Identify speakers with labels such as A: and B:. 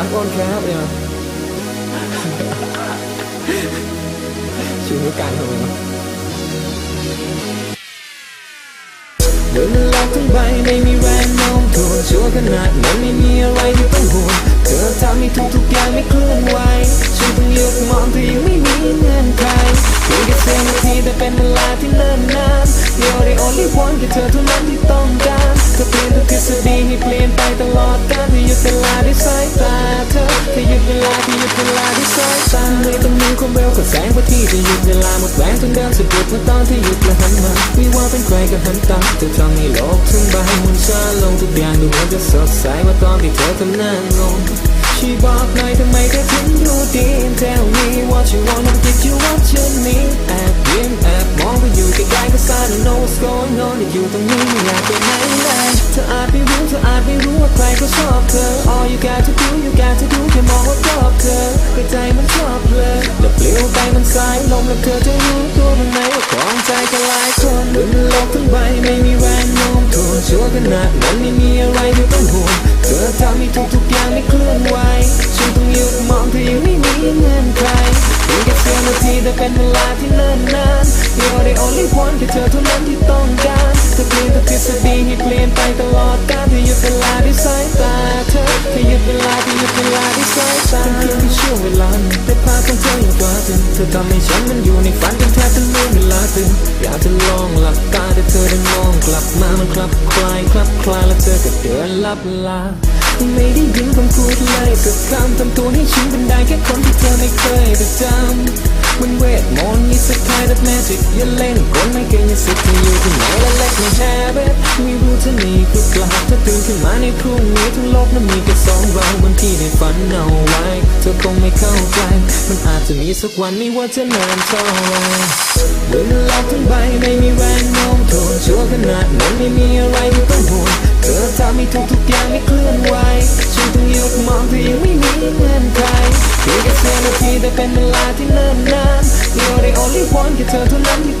A: รักอ้อนแคบเนี่ยชูนิ้วกลางทำไมวะเดินโลกทั้งใบไม่มีแรงโน้มถ่วงชั่วขนาดนั้นไม่มีอะไรที่ต้องห่วงเธอทำให้ทุกทุกๆอย่างไม่เคลื่อนไหวฉันต้องหยุดมองเธอยังไม่มีเงื่อนไขเพียงแค่เสี้ยวนาทีแต่เป็นเวลาที่เนิ่นนาน You're the only one แค่เธอเท่านั้นที่ต้องการ ความเร็วกับแสงพระอาที่จะหยุดเวลาหมดแรงจนเดินสะดุดเมื่อตอนที่หยุดและหันมาไม่ว่าเป็นใครก็หันตามเธอทำให้โลกทั้งใบหมุนช้าลงทุกอย่างดูเหมือนจะสดใสเมื่อตอนที่เธอทำหน้างงช่วยบอกหน่อยทำไมเธอถึงดูดี Tell me what you want and give you what you need แอบยิ้มแอบมองไปอยู่ไกลๆก็ I don't know what's going on อยู่ตรงนี้ไม่อยากไปไหน ไม่มีแรงโน้มถ่วงชั่วขนาดนั้นไม่มีอะไรที่ต้องห่วงเธอทำให้ทุกๆอย่างไม่เคลื่อนไหวฉันต้องหยุดมองเธอยังไม่มีเงื่อนไขเพียงแค่เสี้ยวนาทีแต่เป็นเวลาที่เนิ่นนาน You're the only one แค่เธอเท่านั้นที่ต้องการเธอเปลี่ยนทุกทฤษฎีให้เปลี่ยนไปตลอดกาลเธอหยุดเวลาด้วยสายตาเธอเธอหยุดเวลาเธอหยุดเวลาด้วยสายตาเพียงแค่ช่วงเวลานแต่ภาพของเธอยังกว่าถึงเธอทำให้ฉันมันอยู่ในฝันจนแทบจะลืมเวลาตื่น มองกลับมามันคลับคลายคลับคลายแล้วเธอก็เดินลับลา ไม่ได้ยินคำพูดเลยสักคำทำตัวให้ฉันเป็นได้แค่คนที่เธอไม่เคยประจำมันเวทมนต์มีสักทายแบบแมจิกอย่าเล่นกลไม่เก่งอย่าสิทธิ์ที่อยู่ที่ไหนและเล็กไม่แฮบิตไม่รู้จะมีหรือเปล่าถ้าตื่นขึ้นมาในพรุ่งนี้ทั้งโลกนั้นมีแค่สองเราบางที่ได้ฝันเอาไว้ เธอคงไม่เข้าใจ มันอาจจะมีสักวันไม่ว่าจะนานเท่าไหรบนโลกทั้งใบไม่มีแรงโน้มถ่วงชั่วขนาดนั้นไม่มีอะไรที่ต้องห่วงเธอทำให้ทุกทุกๆอย่างไม่เคลื่อนไหวฉันต้องหยุดมองเธอยังไม่มีเงื่อนไขเพียงแค่เสี้ยวนาทีแต่เป็นเวลาที่เนิ่นนาน You're the only one แค่เธอเท่านั้นที่